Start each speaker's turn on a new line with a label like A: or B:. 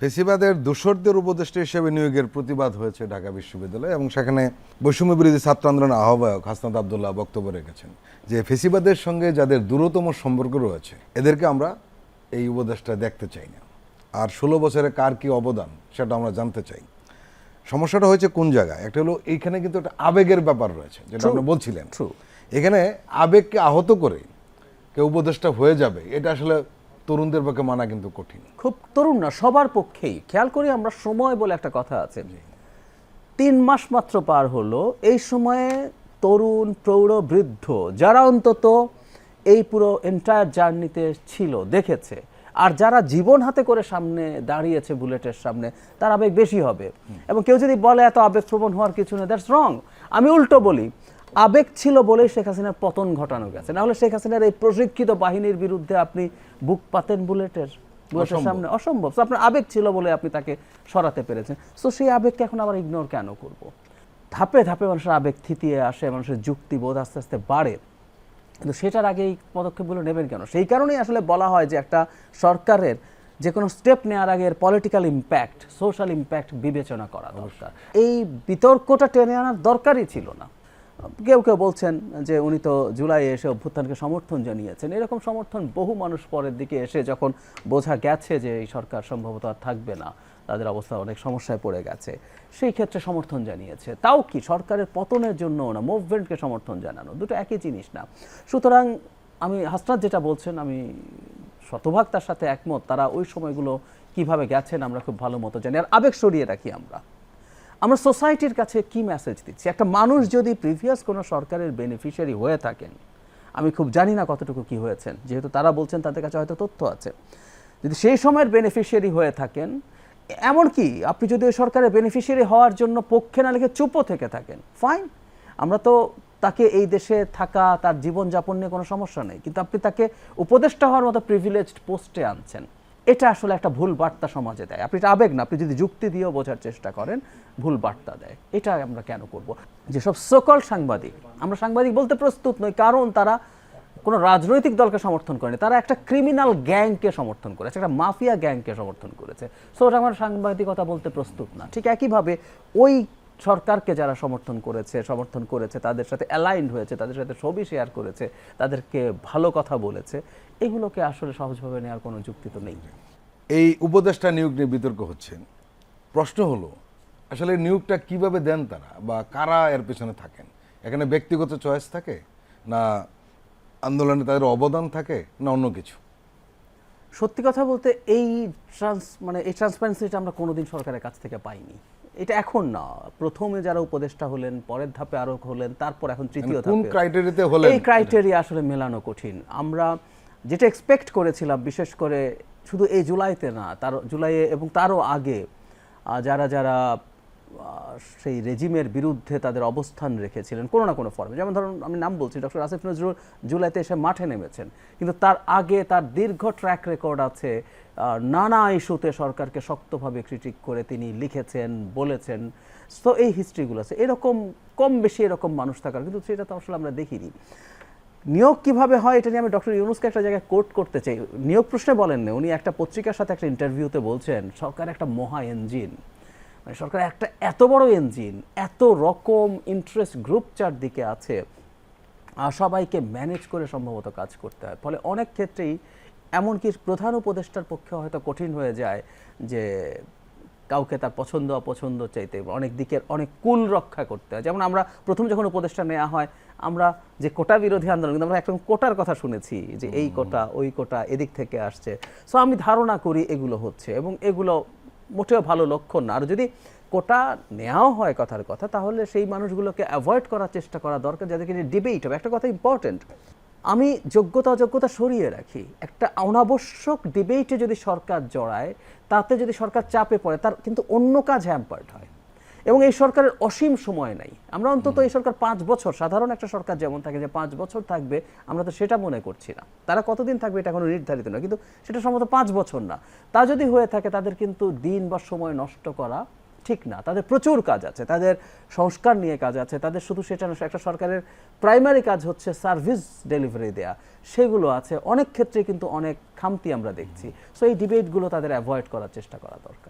A: ফেসিবাদের দোসরদের উপদেষ্টা হিসেবে নিয়োগের প্রতিবাদ হয়েছে ঢাকা বিশ্ববিদ্যালয়ে এবং সেখানে বৈষম্য বিরোধী ছাত্র আন্দোলনের আহ্বায়ক হাসনাত আবদুল্লাহ বক্তব্য রেখেছেন যে ফেসিবাদের সঙ্গে যাদের দূরতম সম্পর্ক রয়েছে এদেরকে আমরা এই উপদেশটা দেখতে চাই না। আর ষোলো বছরে কার কি অবদান সেটা আমরা জানতে চাই। সমস্যাটা হয়েছে কোন জায়গায়? একটা হলো এইখানে কিন্তু একটা আবেগের ব্যাপার রয়েছে যেটা আপনি বলছিলেন এখানে আবেগকে আহত করে কেউ উপদেশটা হয়ে যাবে এটা আসলে তরুণদের পক্ষে মানা কিন্তু কঠিন।
B: খুব তরুণ না সবার পক্ষেই। খেয়াল করি আমরা সময় বলে একটা কথা আছে। তিন মাস মাত্র পার হলো এই সময়ে তরুণ প্রৌঢ় বৃদ্ধ যারা অন্তত এই পুরো এন্টায়ার জার্নিতে ছিল দেখেছে আর যারা জীবন হাতে করে সামনে দাঁড়িয়েছে বুলেটের সামনে তার আবেগ বেশি হবে। এবং কেউ যদি বলে এত আবেগপ্রবণ হওয়ার কিছু নেই দ্যাটস রং আমি উল্টো বলি আবেগ ছিল বলেই শেখ হাসিনার পতন ঘটানো গেছে। নাহলে শেখ হাসিনার এই প্রশিক্ষিত বাহিনীর বিরুদ্ধে আপনি বুক পাতেন বুলেটের বুলেটের সামনে। অসম্ভব। আপনার আবেগ ছিল বলে আপনি তাকে সরাতে পেরেছেন। সো সেই আবেগকে এখন আবার ইগনোর কেন করব? ধাপে ধাপে মানুষের আবেগ থিতিয়ে আসে মানুষের যুক্তিবোধ আস্তে আস্তে বাড়ে। কিন্তু সেটার আগে এই পদক্ষেপগুলো নেবেন কেন? সেই কারণেই আসলে বলা হয় যে একটা সরকারের যে কোনো স্টেপ নেওয়ার আগে এর পলিটিক্যাল ইম্প্যাক্ট সোশ্যাল ইম্প্যাক্ট বিবেচনা করা দরকার। এই বিতর্কটা টেনে আনার দরকারই ছিল না। কেউ কেউ বলছেন যে উনি তো জুলাই এসে অভ্যুত্থানকে সমর্থন জানিয়েছেন। এরকম সমর্থন বহু মানুষ পরের দিকে এসে যখন বোঝা গেছে যে এই সরকার সম্ভবত আর থাকবে না, তাদের অবস্থা অনেক সমস্যায় পড়ে গেছে, সেই ক্ষেত্রে সমর্থন জানিয়েছে। তাও কি সরকারের পতনের জন্য না, মুভমেন্টকে সমর্থন জানানো, দুটো একই জিনিস না। সুতরাং আমি হাসনাত যেটা বলছেন, আমি শতভাগ তার সাথে একমত, তারা ওই সময়গুলো কীভাবে গেছেন আমরা খুব ভালো মতো জানি। আর আবেগ সরিয়ে রাখি আমরা। আমরা সোসাইটির কাছে কি মেসেজ দিচ্ছি? একটা মানুষ যদি প্রিভিয়াস কোনো সরকারের বেনিফিশিয়ারি হয়ে থাকেন, আমি খুব জানি না কতটুকু কি হয়েছেন, যেহেতু তারা বলছেন তাদের কাছে হয়তো তথ্য আছে। যদি সেই সময়ের বেনিফিশিয়ারি হয়ে থাকেন এমনকি আপনি যদি ওই সরকারের বেনিফিশিয়ারি হওয়ার জন্য পক্ষে না লিখে চুপও থেকে থাকেন ফাইন আমরা তো তাকে এই দেশে থাকা, তার জীবনযাপন নিয়ে কোনো সমস্যা নেই, কিন্তু আপনি তাকে উপদেষ্টা হওয়ার মতো প্রিভিলেজড পোস্টে আনছেন। এটা আসলে একটা ভুল বার্তা সমাজে দেয়। আপনি এটা আবেগ না, আপনি যদি যুক্তি দিয়েও বোঝার চেষ্টা করেন, ভুল বার্তা দেয়। এটা আমরা কেন করব? যেসব সকল সাংবাদিক, আমরা সাংবাদিক বলতে প্রস্তুত নই, কারণ তারা কোনো রাজনৈতিক দলকে সমর্থন করেনি, তারা একটা ক্রিমিনাল গ্যাংকে সমর্থন করেছে, একটা মাফিয়া গ্যাংকে সমর্থন করেছে। সো আমার সাংবাদিকতা বলতে প্রস্তুত না। ঠিক একইভাবে ওই সরকারকে যারা সমর্থন করেছে সমর্থন করেছে তাদের সাথে অ্যালাইন্ড হয়েছে তাদের সাথে ছবি শেয়ার করেছে তাদেরকে ভালো কথা বলেছে এগুলোকে আসলে সহজভাবে নেওয়ার কোনো যুক্তি তো নেই।
A: এই উপদেষ্টা নিয়োগ নিয়ে বিতর্ক হচ্ছে। প্রশ্ন হলো আসলে নিয়োগটা কীভাবে দেন তারা বা কারা এর পেছনে থাকেন? এখানে ব্যক্তিগত চয়েস থাকে? না আন্দোলনে তাদের অবদান থাকে? না অন্য কিছু?
B: সত্যি কথা বলতে এই ট্রান্স মানে এই ট্রান্সপারেন্সিটা আমরা কোনোদিন সরকারের কাছ থেকে পাইনি। এটা এখন না। প্রথমে যারা উপদেষ্টা হলেন পরের ধাপে আরও হলেন তারপর এখন তৃতীয়
A: ধাপে। কোন ক্রাইটেরিয়াতে হলেন?
B: এই ক্রাইটেরিয়া আসলে মেলানো কঠিন। আমরা যেটা এক্সপেক্ট করেছিলাম বিশেষ করে শুধু এই জুলাইতে না তার জুলাইয়ে এবং তারও আগে যারা যারা সেই রেজিমের বিরুদ্ধে তাদের অবস্থান রেখেছিলেন কোনো না কোনো ফর্মে যেমন ধরুন আমি নাম বলছি, ডক্টর আসিফ নজরুল জুলাইতে এসে মাঠে নেমেছেন। কিন্তু তার আগে তার দীর্ঘ ট্র্যাক রেকর্ড আছে নানা ইস্যুতে সরকারকে শক্তভাবে ক্রিটিক করে তিনি লিখেছেন, বলেছেন। তো এই হিস্ট্রিগুলো আছে। এরকম কম বেশি এরকম মানুষ থাকার, কিন্তু সেটা তো আসলে আমরা দেখিনি। নিয়োগ কীভাবে হয় এটা নিয়ে আমি ডক্টর ইউনুসকে একটা জায়গায় কোট করতে চাই। নিয়োগ প্রশ্নে বলেন না উনি একটা পত্রিকার সাথে একটা ইন্টারভিউতে বলছেন, সরকার একটা মহা ইঞ্জিন মানে সরকার একটা এত বড় ইঞ্জিন এত রকম ইন্টারেস্ট গ্রুপ চারদিকে আছে সবাইকে ম্যানেজ করে সম্ভবত কাজ করতে হয়। ফলে অনেক ক্ষেত্রেই এমনকি প্রধান উপদেষ্টার পক্ষে হয়তো কঠিন হয়ে যায় যে কাউকে তার পছন্দ অপছন্দ চাইতে অনেক দিকের অনেক কুল রক্ষা করতে হয়। যেমন আমরা প্রথম যখন উপদেষ্টা নেওয়া হয় আমরা যে কোটা বিরোধী আন্দোলন কিন্তু আমরা একদম কোটার কথা শুনেছি যে এই কোটা ওই কোটা এদিক থেকে আসছে। সো আমি ধারণা করি এগুলো হচ্ছে এবং এগুলো মোটেও ভালো লক্ষণ না। আর যদি কোটা নেওয়াও হয় কথার কথা, তাহলে সেই মানুষগুলোকে অ্যাভয়েড করার চেষ্টা করা দরকার যাদেরকে নিয়ে ডিবেট হবে। একটা কথা ইম্পর্টেন্ট আমি যোগ্যতা অযোগ্যতা সরিয়ে রাখি। একটা অনাবশ্যক ডিবেটে যদি সরকার জড়ায়, তাতে যদি সরকার চাপে পড়ে, তার কিন্তু অন্য কাজ হ্যাম্পার্ড হয়। এবং এই সরকারের অসীম সময় নাই। আমরা অন্তত এই সরকার পাঁচ বছর, সাধারণ একটা সরকার যেমন থাকে যে পাঁচ বছর থাকবে, আমরা তো সেটা মনে করছি না। তারা কতদিন থাকবে এটা এখনও নির্ধারিত না কিন্তু সেটা সম্ভবত পাঁচ বছর না। তা যদি হয়ে থাকে, তাদের কিন্তু দিন বা সময় নষ্ট করা ঠিক না। তাদের প্রচুর কাজ আছে, তাদের সংস্কার নিয়ে কাজ আছে, তাদের শুধু সেটা না, একটা সরকারের প্রাইমারি কাজ হচ্ছে সার্ভিস ডেলিভারি দেয়া। সেগুলো আছে, অনেক ক্ষেত্রে কিন্তু অনেক খামতি আমরা দেখছি। সো এই ডিবেটগুলো তাদের অ্যাভয়েড করার চেষ্টা করা দরকার।